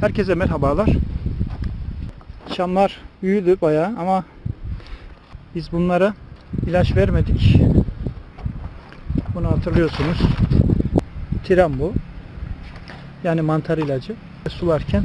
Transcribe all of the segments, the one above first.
Herkese merhabalar. Çamlar büyüdü bayağı ama biz bunlara ilaç vermedik. Bunu hatırlıyorsunuz. Tiram bu. Yani mantar ilacı. Sularken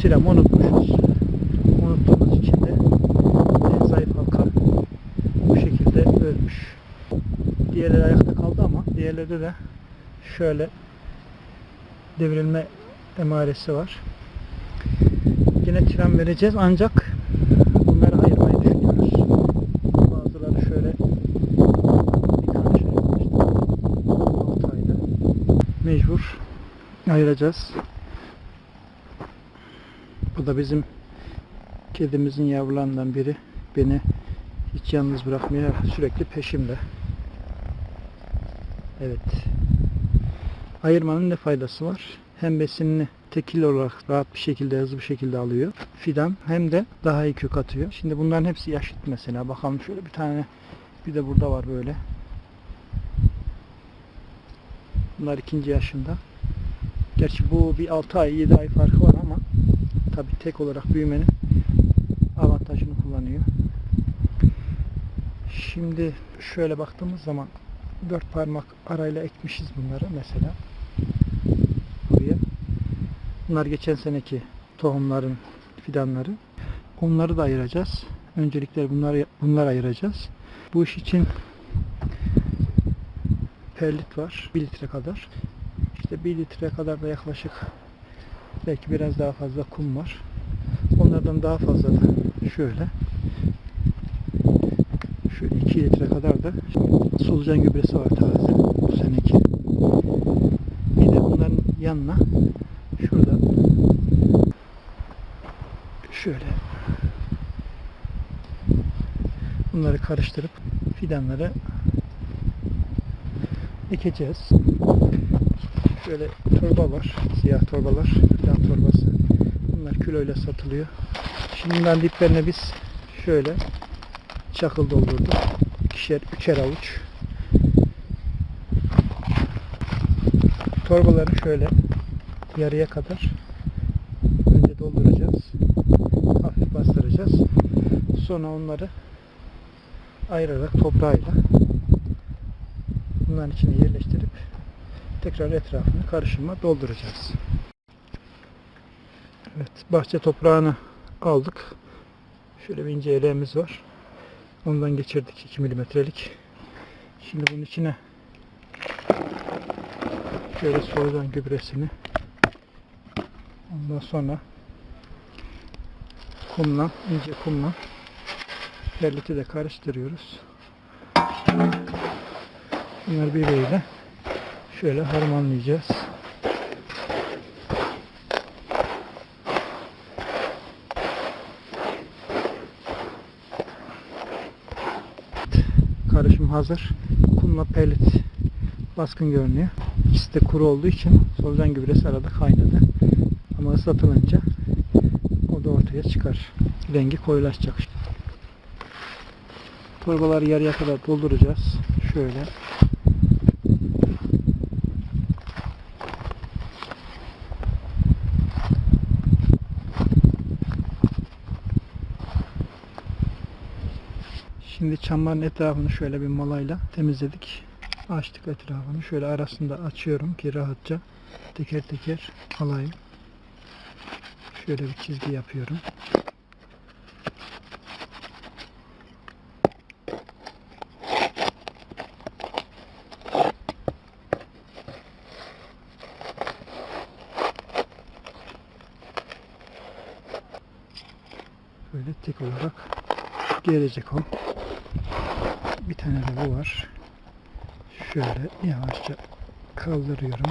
tiram unutmuşuz. Unuttuğumuz için de en zayıf halka bu şekilde ölmüş. Diğerleri ayakta kaldı ama diğerlerde de şöyle devrilme emaresi var. Yine tren vereceğiz ancak bunları ayırmayı düşünüyoruz. Bazıları şöyle birkaç ay, işte 6 ayda mecbur ayıracağız. Bu da bizim kedimizin yavrularından biri. Beni hiç yalnız bırakmıyor. Sürekli peşimde. Evet. Ayırmanın ne faydası var? Hem besinini tekil olarak rahat bir şekilde, hızlı bir şekilde alıyor. Fidan hem de daha iyi kök atıyor. Şimdi bunların hepsi yaşıt mesela. Bakalım şöyle bir tane bir de burada var böyle. Bunlar ikinci yaşında. Gerçi bu bir 6 ay 7 ay farkı var ama tabi tek olarak büyümenin avantajını kullanıyor. Şimdi şöyle baktığımız zaman dört parmak arayla ekmişiz bunları mesela. Bunlar geçen seneki tohumların fidanları. Onları da ayıracağız. Öncelikle bunları bunlar ayıracağız. Bu iş için perlit var. 1 litre kadar. İşte 1 litre kadar da yaklaşık belki biraz daha fazla kum var. Onlardan daha fazla da şöyle şu 2 litre kadar da solucan gübresi var taze bu seneki. Bir de bunların yanına şöyle bunları karıştırıp fidanlara ekeceğiz. Şöyle torba var. Siyah torbalar. Fidan torbası. Bunlar kiloyla satılıyor. Şimdi bunların diplerine biz şöyle çakıl doldurduk. İkişer, üçer avuç. Torbaları şöyle yarıya kadar önce dolduracağız. Hafif bastıracağız. Sonra onları ayırarak toprağıyla bunların içine yerleştirip tekrar etrafını karışıma dolduracağız. Evet, bahçe toprağını aldık. Şöyle bir ince eleğimiz var. Ondan geçirdik 2 milimetrelik. Şimdi bunun içine şöyle solucan gübresini ondan sonra kumla, ince kumla perliti de karıştırıyoruz. Bunları birbiriyle şöyle harmanlayacağız. Karışım hazır. Kumla perlit baskın görünüyor. İkisi de kuru olduğu için solucan gübresi arada kaynadı. Ama ıslatılınca o da ortaya çıkar. Rengi koyulaşacak. Torbaları yarıya kadar dolduracağız. Şöyle. Şimdi çamların etrafını şöyle bir molayla temizledik. Açtık etrafını. Şöyle arasında açıyorum ki rahatça teker teker alayım. Şöyle bir çizgi yapıyorum. Böyle tek olarak gelecek o. Bir tane de bu var. Şöyle yavaşça kaldırıyorum.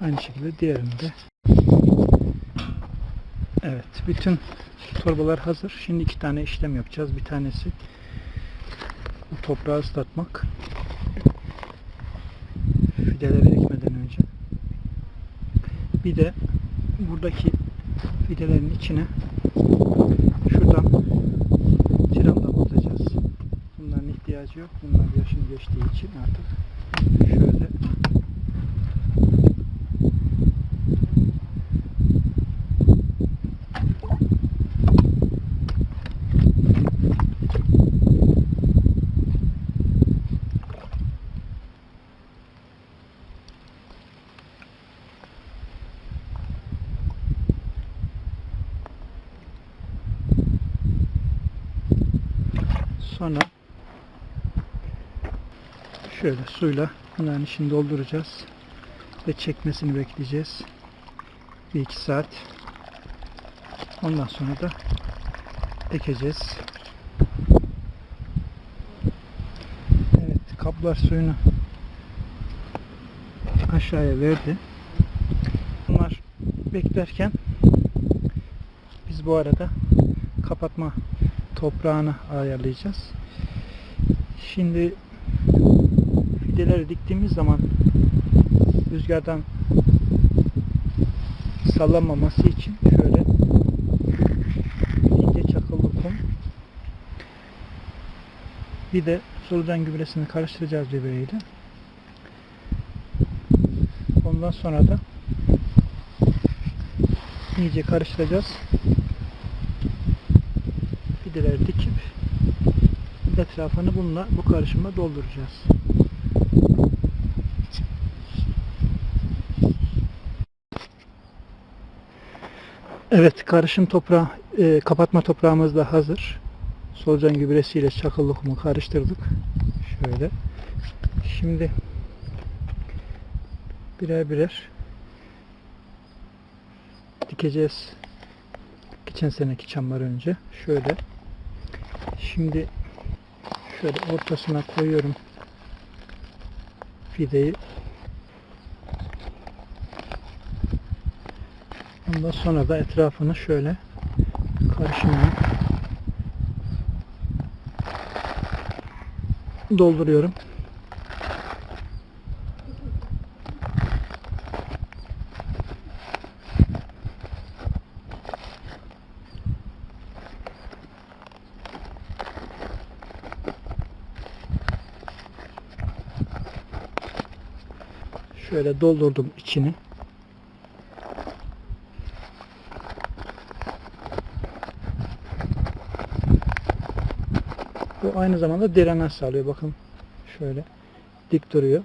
Aynı şekilde diğerini de. Evet, bütün torbalar hazır. Şimdi iki tane işlem yapacağız. Bir tanesi bu toprağı ıslatmak. Fideleri ekmeden önce. Bir de buradaki fidelerin içine şuradan tiramla batacağız. Bunların ihtiyacı yok. Bunlar yaşını geçtiği için artık şöyle Sonra şöyle suyla bunların içini dolduracağız ve çekmesini bekleyeceğiz. 1-2 saat. Ondan sonra da ekeceğiz. Evet, kaplar suyunu aşağıya verdi. Bunlar beklerken biz bu arada kapatma toprağını ayarlayacağız. Şimdi fideleri diktiğimiz zaman rüzgardan sallanmaması için şöyle ince çakıllı kum bir de solucan gübresini karıştıracağız birbiriyle. Ondan sonra da iyice karıştıracağız. Fideleri dikip etrafını bununla bu karışımla dolduracağız. Evet, karışım toprağı, e, kapatma toprağımız da hazır. Solucan gübresiyle çakıllı kumu karıştırdık. Şöyle. Şimdi birer birer dikeceğiz. Geçen seneki çamlar önce. Şöyle. Şimdi şöyle ortasına koyuyorum fideyi. Ondan sonra da etrafını şöyle karışımla dolduruyorum. Şöyle doldurdum içini. Bu aynı zamanda drenaj sağlıyor. Bakın şöyle dik duruyor.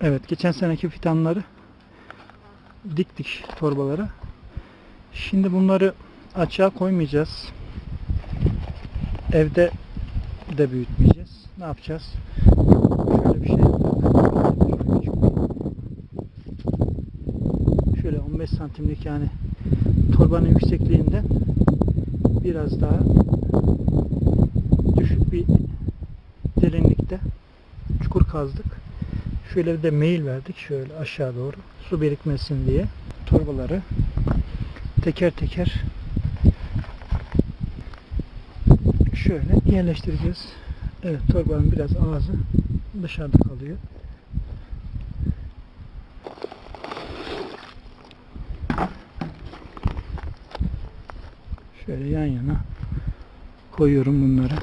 Evet, geçen seneki fidanları diktik torbalara. Şimdi bunları açığa koymayacağız. Evde de büyütmeyeceğiz. Ne yapacağız? Şöyle bir şey Şöyle 15 santimlik yani torbanın yüksekliğinden biraz daha düşük bir derinlikte çukur kazdık. Şöyle bir de meyil verdik şöyle aşağı doğru su birikmesin diye torbaları teker teker şöyle yerleştireceğiz. Evet torbanın biraz ağzı dışarıda kalıyor. Şöyle yan yana koyuyorum bunları.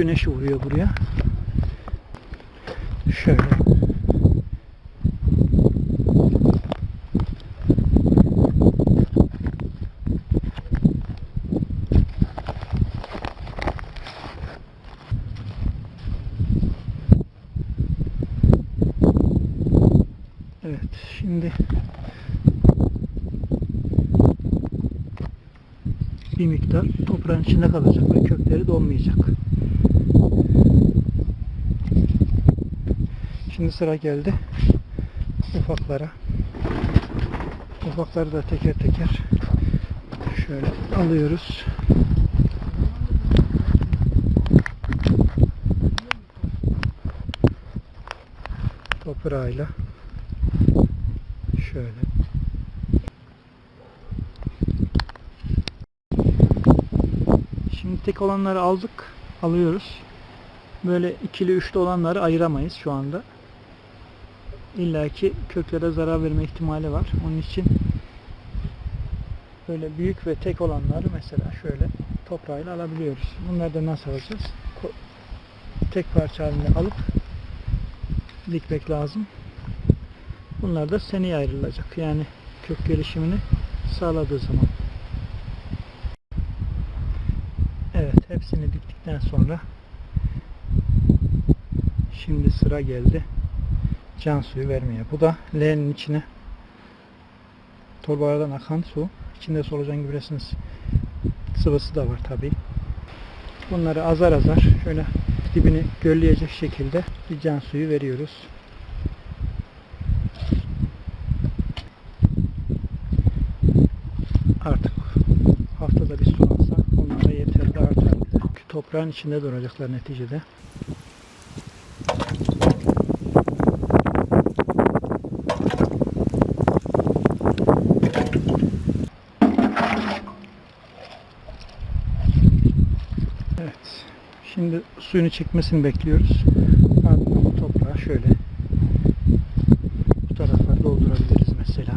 Güneşi vuruyor buraya. Şöyle. Evet, şimdi bir miktar toprağın içinde kalacak ve kökleri donmayacak. Şimdi sıra geldi ufaklara. Ufakları da teker teker şöyle alıyoruz. Toprağıyla şöyle Şimdi tek olanları aldık, alıyoruz. Böyle ikili üçlü olanları ayıramayız şu anda. İlla ki köklere zarar verme ihtimali var. Onun için böyle büyük ve tek olanları mesela şöyle toprağıyla alabiliyoruz. Bunları da nasıl alacağız? Tek parça halinde alıp dikmek lazım. Bunlar da seneye ayrılacak. Yani kök gelişimini sağladığı zaman. Evet, hepsini diktikten sonra şimdi sıra geldi can suyu vermeye. Bu da leğenin içine torbalardan akan su. İçinde solucan gübresinin sıvısı da var tabi. Bunları azar azar şöyle dibini gölleyecek şekilde bir can suyu veriyoruz. Artık haftada bir sulansa onlara yeterli artar. Toprağın içinde duracaklar neticede. suyunu çekmesini bekliyoruz. Ardından bu toprağı şöyle bu tarafa doldurabiliriz mesela.